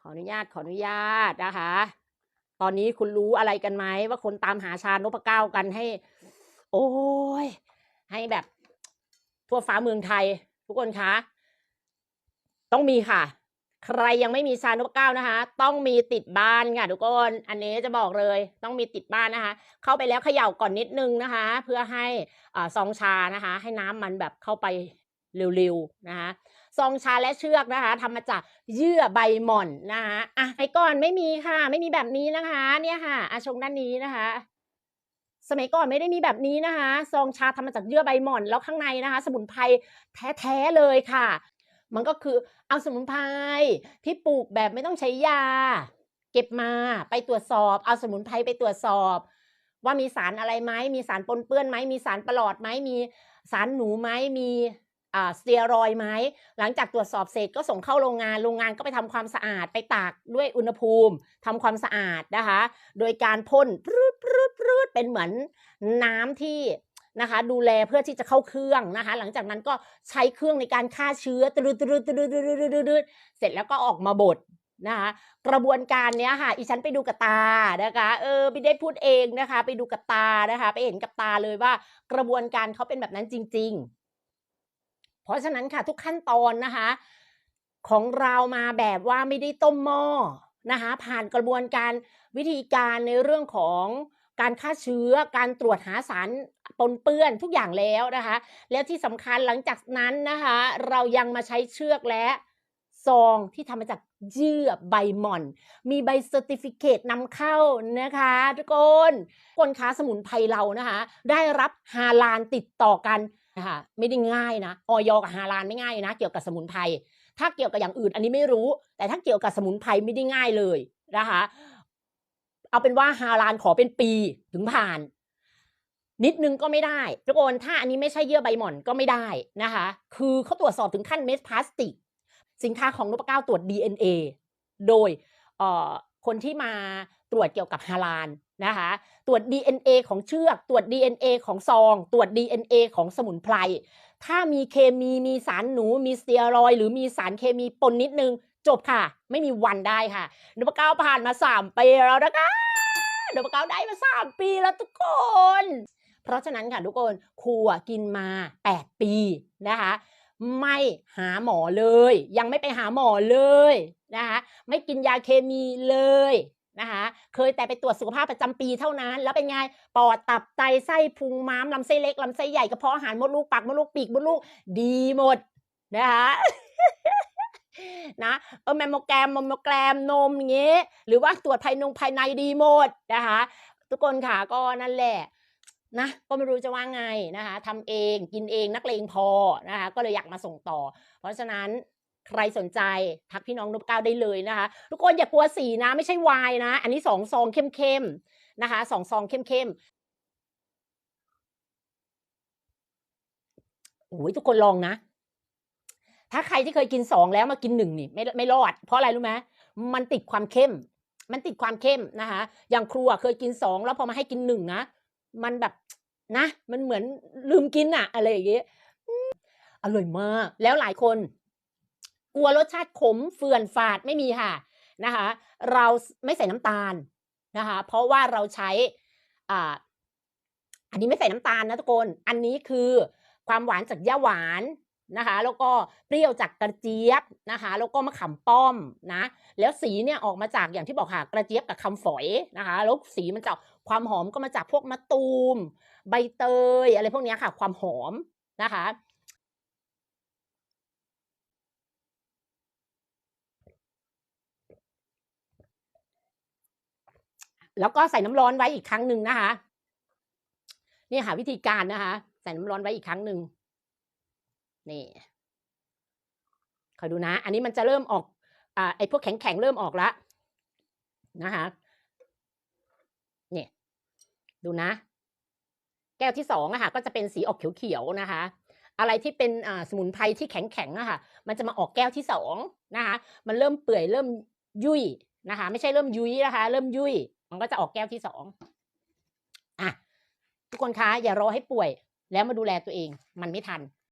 ขออนุญาตขออนุญาตนะคะ ตอนนี้คุณรู้อะไรกันไหมว่าคนตามหาชานพเก้ากันให้ โอ้ยให้แบบ ทั่วฟ้าเมืองไทย ทุกคนคะ ต้องมีค่ะ ใครยังไม่มีชานพเก้านะคะ ต้องมีติดบ้านค่ะทุกคนอันนี้จะบอกเลย ต้องมีติดบ้านนะคะ เข้าไปแล้วเขย่าก่อนนิดนึงนะคะ เพื่อให้อ่าซองชานะคะ ให้น้ำมันแบบเข้าไป เร็วๆนะคะซองชาและเชือกนะคะทำมาจากเยื่อใบหม่อนนะคะอะไปก่อนไม่มีค่ะ ไม่มีแบบนี้นะคะ เนี่ยค่ะอาชงด้านนี้นะคะ สมัยก่อนไม่ได้มีแบบนี้นะคะซองชาทำมาจากเยื่อใบหม่อนแล้วข้างในนะคะ สมุนไพรแท้ๆเลยค่ะ มันก็คือเอาสมุนไพรที่ปลูกแบบไม่ต้องใช้ยา เก็บมาไปตรวจสอบ เอาสมุนไพรไปตรวจสอบ ว่ามีสารอะไรไหมมีสารปนเปื้อนไหมมีสารประหลอดไหมมีสารหนูไหมมี สเตียรอยไหมหลังจากตรวจสอบเสร็จก็ส่งเข้าโรงงาน โรงงานก็ไปทำความสะอาดไปตากด้วยอุณหภูมิทำความสะอาดนะคะ โดยการพ่นปรืดปรืดปรืดเป็นเหมือนน้ำที่นะคะ ดูแลเพื่อที่จะเข้าเครื่องนะคะ หลังจากนั้นก็ใช้เครื่องในการฆ่าเชื้อตรึดตรึดตรึดตรึดตรึดรึดเสร็จแล้วก็ออกมาบดนะคะกระบวนการเนี้ยค่ะอีฉันไปดูกับตานะคะเออไม่ได้พูดเองนะคะ ไปดูกับตานะคะ ไปเห็นกับตาเลยว่ากระบวนการเขาเป็นแบบนั้นจริง ๆ ราะฉะนั้นค่ะทุกขั้นตอนนะคะ ของเรามาแบบว่าไม่ได้ต้มหม้อนะคะผ่านกระบวนการวิธีการในเรื่องของการฆ่าเชื้อการตรวจหาสารปนเปื้อนทุกอย่างแล้วนะคะ แล้วที่สำคัญหลังจากนั้นนะคะ เรายังมาใช้เชือกและซองที่ทำมาจากเยื่อใบหม่อน มีใบเซอร์ติฟิเคตนำเข้านะคะทุกคนคนค้าสมุนไพรเรานะคะ ได้รับฮาลานติดต่อกัน นะคะไม่ได้ง่ายนะออยกับฮาลานไม่ง่ายนะเกี่ยวกับสมุนไพรถ้าเกี่ยวกับอย่างอื่นอันนี้ไม่รู้ แต่ถ้าเกี่ยวกับสมุนไพรไม่ได้ง่ายเลยนะคะเอาเป็นว่าฮาลานขอเป็นปีถึงผ่าน นิดนึงก็ไม่ได้ทุกคนถ้าอันนี้ไม่ใช่เยื่อใบหม่อนก็ไม่ได้นะคะ คือเขาตรวจสอบถึงขั้นเม็ดพลาสติก สินค้าของนพเก้าตรวจ DNA โดยเอ่อ คนที่มาตรวจเกี่ยวกับฮาลานนะคะ ตรวจ DNA ของเชือก ตรวจ DNA ของซอง ตรวจ DNA ของสมุนไพร ถ้ามีเคมีมีสารหนู มีสเตียรอยหรือมีสารเคมีปนนิดนึง จบค่ะ ไม่มีวันได้ค่ะนพเก้าผ่านมาสามปีแล้วนะคะนพเก้าได้มาสามปีแล้วทุกคน เพราะฉะนั้นค่ะทุกคนครูอะกินมา 8 ปีนะคะ ไม่หาหมอเลย ยังไม่ไปหาหมอเลย นะคะไม่กินยาเคมีเลยนะคะเคยแต่ไปตรวจสุขภาพประจำปีเท่านั้น แล้วเป็นไงปอดตับไตไส้พุงม้ามลำไส้เล็กลำไส้ใหญ่กระเพาะอาหารมดลูกปากมดลูกปีกมดลูกดีหมดนะคะนะเออแมมโมแกรมมมโมแกรมนมอย่างเงี้ยหรือว่าตรวจภายนงภายในดีหมดนะคะทุกคนค่ะก็นั่นแหละนะก็ไม่รู้จะว่าไงนะคะทำเองกินเองนักเลงพอนะคะก็เลยอยากมาส่งต่อ เพราะฉะนั้น ใครสนใจทักพี่น้องนพเก้าได้เลยนะคะ ทุกคนอย่ากลัวสีนะ ไม่ใช่วายนะ อันนี้สองซองเข้มๆนะคะสองซองเข้มๆโอ้ยทุกคนลองนะ ถ้าใครที่เคยกินสองแล้วมากินหนึ่งนี่ไม่ไม่รอด เพราะอะไรรู้ไหมมันติดความเข้ม มันติดความเข้มนะคะ อย่างครูอะเคยกินสองแล้วพอมาให้กินหนึ่งนะ มันแบบนะ มันเหมือนลืมกินอะอะไรอย่างเงี้ยอร่อยมาก แล้วหลายคน กลัวรสชาติขมเฟื่อนฝาดไม่มีค่ะนะคะ เราไม่ใส่น้ำตาลนะคะ เพราะว่าเราใช้อ่าอันนี้ไม่ใส่น้ำตาลนะทุกคน อันนี้คือความหวานจากย่าหวานนะคะ แล้วก็เปรี้ยวจากกระเจี๊ยบนะคะ แล้วก็มะขามป้อมนะ แล้วสีเนี่ยออกมาจากอย่างที่บอกค่ะกระเจี๊ยบกับคำฝอยนะคะ แล้วสีมันจะความหอมก็มาจากพวกมะตูม ใบเตยอะไรพวกนี้ค่ะ ความหอมนะคะ แล้วก็ใส่น้ำร้อนไว้อีกครั้งหนึ่งนะคะ นี่ค่ะวิธีการนะคะ ใส่น้ำร้อนไว้อีกครั้งหนึ่งนี่คอยดูนะ อันนี้มันจะเริ่มออกอ่าไอ้พวกแข็งๆเริ่มออกแล้วนะคะเนี่ยดูนะ แก้วที่สองอะค่ะก็จะเป็นสีออกเขียวๆนะคะ อะไรที่เป็นสมุนไพรที่แข็งๆอะค่ะ มันจะมาออกแก้วที่สองนะคะ มันเริ่มเปื่อยเริ่มยุ่ยนะคะ ไม่ใช่เริ่มยุ้ยนะคะ เริ่มยุ่ย มันก็จะออกแก้วที่สองอะทุกคนคะอย่ารอให้ป่วยแล้วมาดูแลตัวเอง มันไม่ทัน